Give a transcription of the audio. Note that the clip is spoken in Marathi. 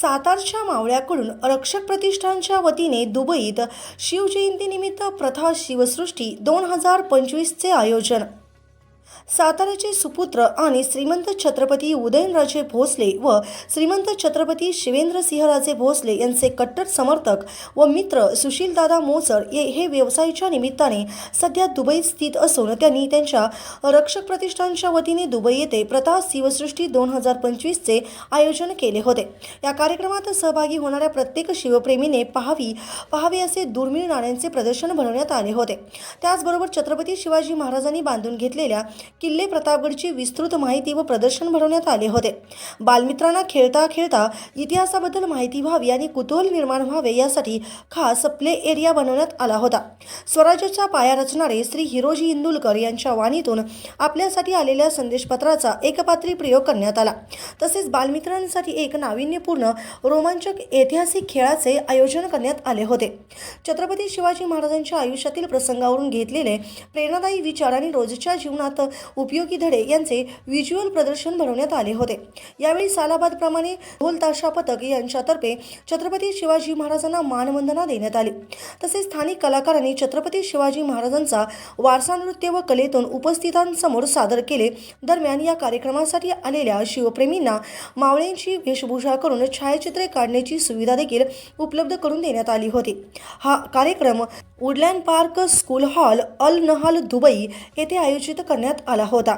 सातारच्या मावळ्याकडून रक्षक प्रतिष्ठानच्या वतीने दुबईत शिवजयंतीनिमित्त प्रथा शिवसृष्टी दोन हजार पंचवीसचे आयोजन. साताऱ्याचे सुपुत्र आणि श्रीमंत छत्रपती उदयनराजे भोसले व श्रीमंत छत्रपती शिवेंद्रसिंहराजे भोसले यांचे कट्टर समर्थक व मित्र सुशीलदादा मोसर हे हे व्यवसायाच्या निमित्ताने सध्या दुबईत स्थित असून त्यांनी त्यांच्या रक्षक प्रतिष्ठानच्या वतीने दुबई येथे प्रताप शिवसृष्टी दोन हजार पंचवीसचे आयोजन केले होते. या कार्यक्रमात सहभागी होणाऱ्या प्रत्येक शिवप्रेमीने पाहावी पाहावे असे दुर्मिळ नाण्यांचे प्रदर्शन भरवण्यात आले होते. त्याचबरोबर छत्रपती शिवाजी महाराजांनी बांधून घेतलेल्या किल्ले प्रतापगडची विस्तृत माहिती व प्रदर्शन भरवण्यात आले होते. बालमित्रांना खेळता खेळता इतिहासाबद्दल माहिती व्हावी आणि कुतूहल निर्माण व्हावे यासाठी खास प्ले एरिया बनवण्यात आला होता. स्वराज्याचा पाया रचणारे श्री हिरोजी इंदुलकर यांच्या वाणीतून आपल्यासाठी आलेल्या संदेशपत्राचा एकपात्री प्रयोग करण्यात आला. तसेच बालमित्रांसाठी एक नाविन्यपूर्ण रोमांचक ऐतिहासिक खेळाचे आयोजन करण्यात आले होते. छत्रपती शिवाजी महाराजांच्या आयुष्यातील प्रसंगावरून घेतलेले प्रेरणादायी विचार आणि रोजच्या जीवनात उपयोगी धडे यांचे व्हिज्युअल प्रदर्शन भरवण्यात आले होते. यावेळी सालाबादप्रमाणे ढोल ताशा पथक यांच्यातर्फे छत्रपती शिवाजी महाराजांना मानवंदना देण्यात आली. तसेच स्थानिक कलाकारांनी छत्रपती शिवाजी महाराजांचा वारसा नृत्य व कलेतून उपस्थितांसमोर सादर केले. दरम्यान या कार्यक्रमासाठी आलेल्या शिवप्रेमींना मावळ्यांची वेशभूषा करून छायाचित्रे काढण्याची सुविधा देखील उपलब्ध करून देण्यात आली होती. हा कार्यक्रम Woodland Park school hall Al Nahda Dubai येथे आयोजित करण्यात आला होता